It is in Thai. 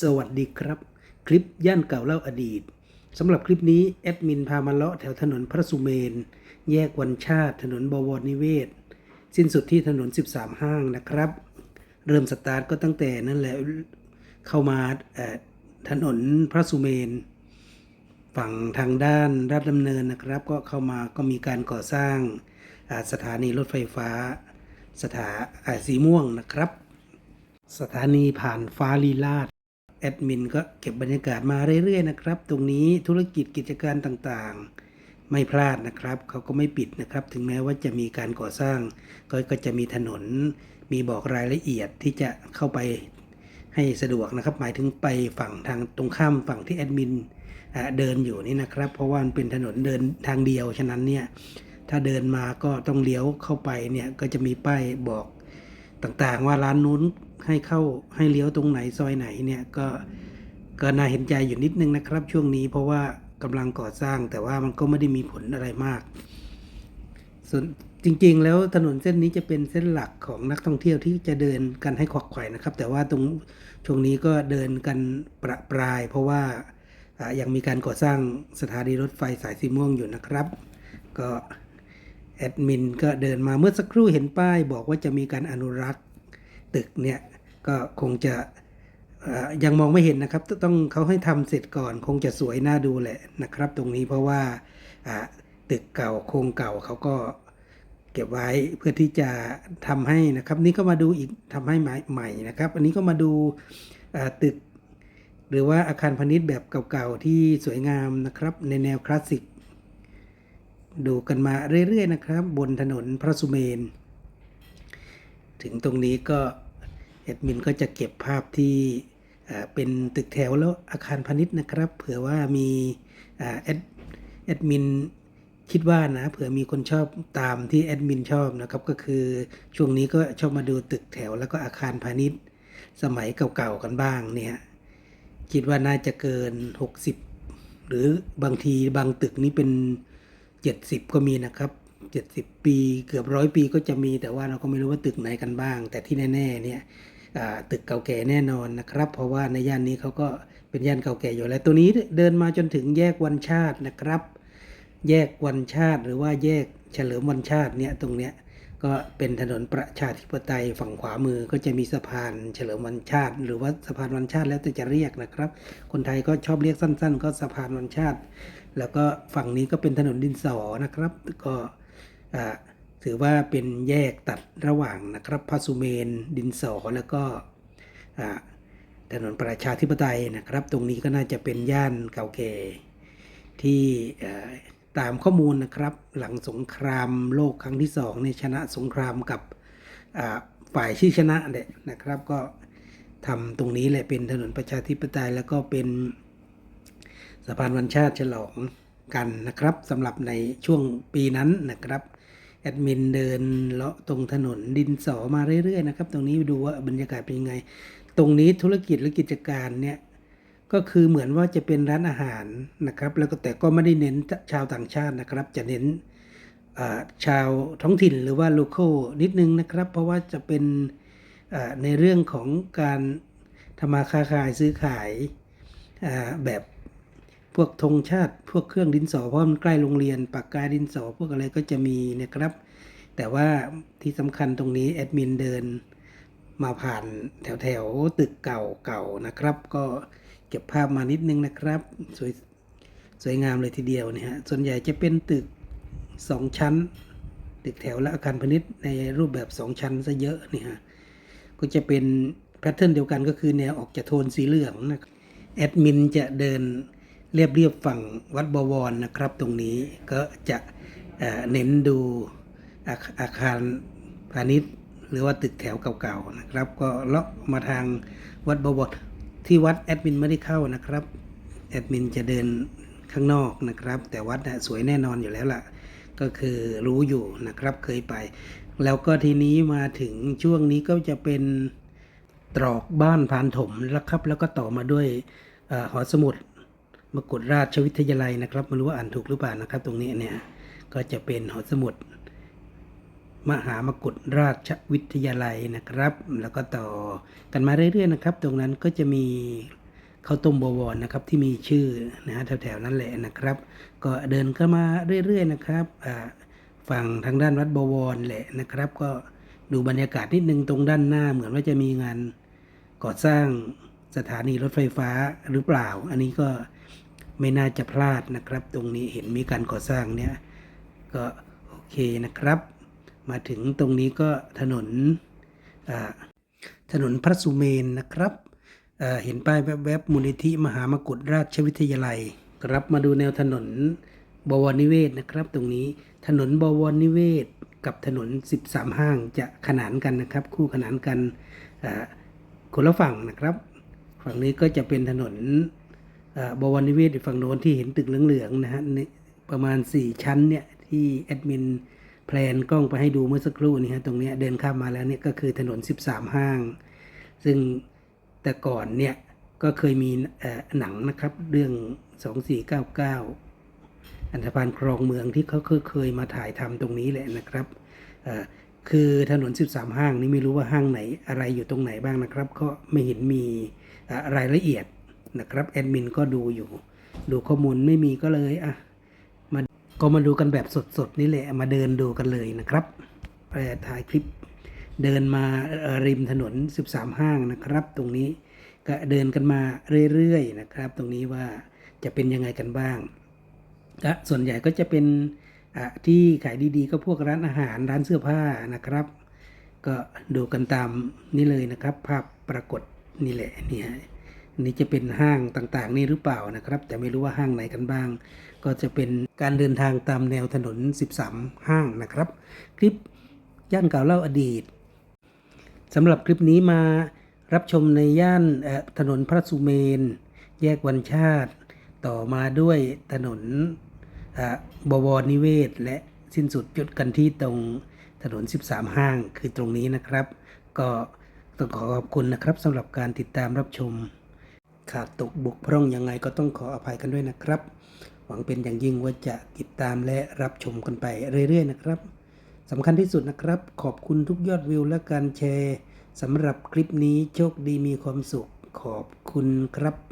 สวัสดีครับ คลิปย่านเก่าเล่าอดีตสำหรับคลิปนี้ แอดมินพามาเลาะแถวถนนพระสุเมน แยกวันชาติถนนบวรนิเวศ สิ้นสุดที่ถนน 13 ห้างนะครับ เริ่มสตาร์ทก็ตั้งแต่นั่นแหละเข้ามาถนนพระสุเมน ฝั่งทางด้านราชดำเนินนะครับ ก็เข้ามาก็มีการก่อสร้างสถานีรถไฟฟ้า สถาอ่าสีม่วงนะครับ สถานีผ่านฟ้าลีลาด แอดมินก็เก็บบรรยากาศมาเรื่อยๆนะครับ ตรงนี้ธุรกิจกิจการต่างๆ ไม่พลาดนะครับเขาก็ไม่ปิดนะครับ ถึงแม้ว่าจะมีการก่อสร้าง ก็ก็จะมีถนน มีบอกรายละเอียดที่จะเข้าไปให้สะดวกนะครับ หมายถึงไปฝั่งทางตรงข้ามฝั่งที่แอดมินเดินอยู่นี่นะครับ เพราะว่ามันเป็นถนนเดินทางเดียวฉะนั้นเนี่ยถ้าเดินมาก็ต้องเลี้ยวเข้าไปเนี่ยก็จะมีป้ายบอกต่างๆ ว่าร้านนู้น ให้เข้าให้เลี้ยวตรงไหนซอยไหนเนี่ยก็ก็น่าเห็นใจอยู่นิดนึงนะครับ ช่วงนี้เพราะว่ากำลังก่อสร้างแต่ว่ามันก็ไม่ได้มีผลอะไรมาก ส่วนจริงๆ แล้วถนนเส้นนี้จะเป็นเส้นหลักของนักท่องเที่ยวที่จะเดินกันให้ขวักไขว่นะครับ แต่ว่าตรงช่วงนี้ก็เดินกันประปราย เพราะว่าอ่ายังมีการก่อสร้างสถานีรถไฟสายสีม่วงอยู่นะครับ ก็แอดมินก็เดินมาเมื่อสักครู่เห็นป้าย บอกว่าจะมีการอนุรักษ์ตึกเนี่ย ก็คงจะยังมองไม่เห็นนะครับ ต้องเขาให้ทำเสร็จก่อน คงจะสวยน่าดูแหละนะครับ ตรงนี้เพราะว่าตึกเก่าโครงเก่าเขาก็เก็บไว้เพื่อที่จะทำให้นะครับ นี่ก็มาดูอีกทำให้ใหม่ใหม่นะครับ อันนี้ก็มาดูตึก หรือว่าอาคารพาณิชย์แบบเก่าๆที่สวยงามนะครับ ในแนวคลาสสิก ดูกันมาเรื่อยๆนะครับ บนถนนพระสุเมน ถึงตรงนี้ก็ แอดมินก็จะเก็บภาพที่เป็นตึกแถวแล้วอาคารพาณิชย์นะครับ เผื่อว่ามีแอดแอดมินคิดว่านะเผื่อมีคนชอบตามที่แอดมินชอบนะครับก็คือช่วงนี้ก็ชอบมาดูตึกแถวแล้วก็อาคารพาณิชย์ สมัยเก่าๆกันบ้างเนี่ยคิดว่าน่าจะเกิน 60 หรือบางทีบางตึกนี้เป็น 70 ก็มีนะครับ 70 ปีเกือบร้อยปีก็จะมีแต่ว่าเราก็ไม่รู้ว่าตึกไหนกันบ้าง แต่ที่แน่ๆเนี่ย ตึกเก่าแก่แน่นอนนะครับ เพราะว่าในย่านนี้เขาก็เป็นย่านเก่าแก่อยู่แล้วตัวนี้เดินมาจนถึงแยกวันชาตินะครับ แยกวันชาติหรือว่าแยกเฉลิมวันชาติเนี่ยตรงเนี้ยก็เป็นถนนประชาธิปไตยฝั่งขวามือก็จะมีสะพานเฉลิมวันชาติ หรือว่าสะพานวันชาติแล้วแต่จะเรียกนะครับ คนไทยก็ชอบเรียกสั้น ๆ ก็สะพานวันชาติ แล้วก็ฝั่งนี้ก็เป็นถนนดินสอนะครับ ก็อ่า ถือว่าเป็นแยกตัดระหว่างนะครับพระสุเมนดินสอแล้วก็ถนนประชาธิปไตยนะครับ ตรงนี้ก็น่าจะเป็นย่านเก่าแก่ที่ตามข้อมูลนะครับ หลังสงครามโลกครั้งที่สองเนี่ชนะสงครามกับฝ่ายที่ชนะเนี่ยนะครับ ก็ทำตรงนี้แหละเป็นถนนประชาธิปไตยแล้วก็เป็นสะพานวันชาติฉลองกันนะครับสำหรับในช่วงปีนั้นนะครับ แอดมินเดินเลาะตรงถนนดินสอมาเรื่อยๆนะครับ ตรงนี้ดูว่าบรรยากาศเป็นยังไง ตรงนี้ธุรกิจหรือกิจการเนี่ยก็คือเหมือนว่าจะเป็นร้านอาหารนะครับ แล้วก็แต่ก็ไม่ได้เน้นชาวต่างชาตินะครับ จะเน้นชาวท้องถิ่นหรือว่า local นิดนึงนะครับ เพราะว่าจะเป็นในเรื่องของการทำมาค้าขายซื้อขายแบบ พวกธงชาติ พวกเครื่องดินสอเพราะมันใกล้โรงเรียนปากกาดินสอพวกอะไรก็จะมีนะครับ แต่ว่าที่สำคัญตรงนี้แอดมินเดินมาผ่านแถวแถวตึกเก่าเก่านะครับ ก็เก็บภาพมานิดนึงนะครับ สวยสวยงามเลยทีเดียวนี่ฮะส่วนใหญ่จะเป็นตึกสองชั้น ตึกแถวและอาคารพาณิชย์ในรูปแบบสองชั้นซะเยอะนี่ฮะก็จะเป็นแพทเทิร์นเดียวกันก็คือแนวออกจะโทนสีเหลืองนะครับแอดมินจะเดิน เรียบเรียบฝั่งวัดบวรนะครับ ตรงนี้ก็จะเน้นดูอาคอาคารพาณิชย์ หรือว่าตึกแถวเก่าๆนะครับ ก็เลาะมาทางวัดบวรที่วัดแอดมินไม่ได้เข้านะครับแอดมินจะเดินข้างนอกนะครับ แต่วัดนะสวยแน่นอนอยู่แล้วล่ะ ก็คือรู้อยู่นะครับเคยไป แล้วก็ทีนี้มาถึงช่วงนี้ก็จะเป็นตรอกบ้านพานถมแล้วครับ แล้วก็ต่อมาด้วยอหอสมุด มกุฎราชวิทยาลัยนะครับไม่รู้ว่าอ่านถูกหรือเปล่านะครับ ตรงนี้เนี่ยก็จะเป็นหอสมุด มหามกุฏราชวิทยาลัยนะครับ แล้วก็ต่อกันมาเรื่อยๆนะครับ ตรงนั้นก็จะมีข้าวต้มบวรนะครับที่มีชื่อนะฮะแถวๆนั้นแหละนะครับ ก็เดินเข้ามาเรื่อยๆนะครับฝั่งทางด้านวัดบวรแหละนะครับ ก็ดูบรรยากาศนิดนึงตรงด้านหน้าเหมือนว่าจะมีงานก่อสร้างสถานีรถไฟฟ้าหรือเปล่า อันนี้ก็ ไม่น่าจะพลาดนะครับ ตรงนี้เห็นมีการก่อสร้างเนี่ยก็โอเคนะครับ มาถึงตรงนี้ก็ถนนถนนพระสุเมนนะครับเห็นป้ายแวบๆมูลนิธิมหามกุฏราชวิทยาลัยครับมาดูแนวถนนบวรนิเวศนะครับ ตรงนี้ถนนบวรนิเวศกับถนน 13 ห้างจะขนานกันนะครับ คู่ขนานกันคนละฝั่งนะครับ ฝั่งนี้ก็จะเป็นถนน บวรนิเวศฝั่งโน้นที่เห็นตึกเหลืองๆนะฮะประมาณ 4 ชั้นเนี่ยที่แอดมินแพลนกล้องไปให้ดูเมื่อสักครู่นี้ฮะตรงเนี้ยเดินข้ามมาแล้วเนี่ยก็คือถนน 13 ห้าง ซึ่งแต่ก่อนเนี่ยก็เคยมีหนังนะครับเรื่อง 2499 อันธพาลครองเมืองที่เขาเคยเคยมาถ่ายทำตรงนี้แหละนะครับคือถนน 13 ห้างนี้ไม่รู้ว่าห้างไหนอะไรอยู่ตรงไหนบ้างนะครับ ก็ไม่เห็นมีอ่อรายละเอียด นะครับแอดมินก็ดูอยู่ ดูข้อมูลไม่มีก็เลยอะมาก็มาดูกันแบบสดๆนี่แหละมาเดินดูกันเลยนะครับเอ่ถ่ายคลิปเดินมาริมถนน 13 ห้างนะครับ ตรงนี้ก็เดินกันมาเรื่อยๆนะครับ ตรงนี้ว่าจะเป็นยังไงกันบ้างก็ส่วนใหญ่ก็จะเป็นที่ขายดีๆ ก็พวกร้านอาหารร้านเสื้อผ้านะครับ ก็ดูกันตามนี่เลยนะครับ ภาพปรากฏนี่แหละเนี่ย นี่จะเป็นห้างต่างๆ นี่หรือเปล่านะครับ แต่ไม่รู้ว่าห้างไหนกันบ้าง ก็จะเป็นการเดินทางตามแนวถนน 13 ห้างนะครับ คลิปย่านเก่าเล่าอดีตสำหรับคลิปนี้มารับชมในย่านถนนพระสุเมน แยกวันชาติ ต่อมาด้วยถนนบวรนิเวศ และสิ้นสุดจุดกันที่ตรงถนน 13 ห้างคือตรงนี้นะครับ ก็ต้องขอขอบคุณนะครับสำหรับการติดตามรับชม ขาดตกบกพร่องยังไงก็ต้องขออภัยกันด้วยนะครับ หวังเป็นอย่างยิ่งว่าจะติดตามและรับชมกันไปเรื่อยๆนะครับสำคัญที่สุดนะครับ ขอบคุณทุกยอดวิวและการแชร์สำหรับคลิปนี้โชคดีมีความสุขขอบคุณครับ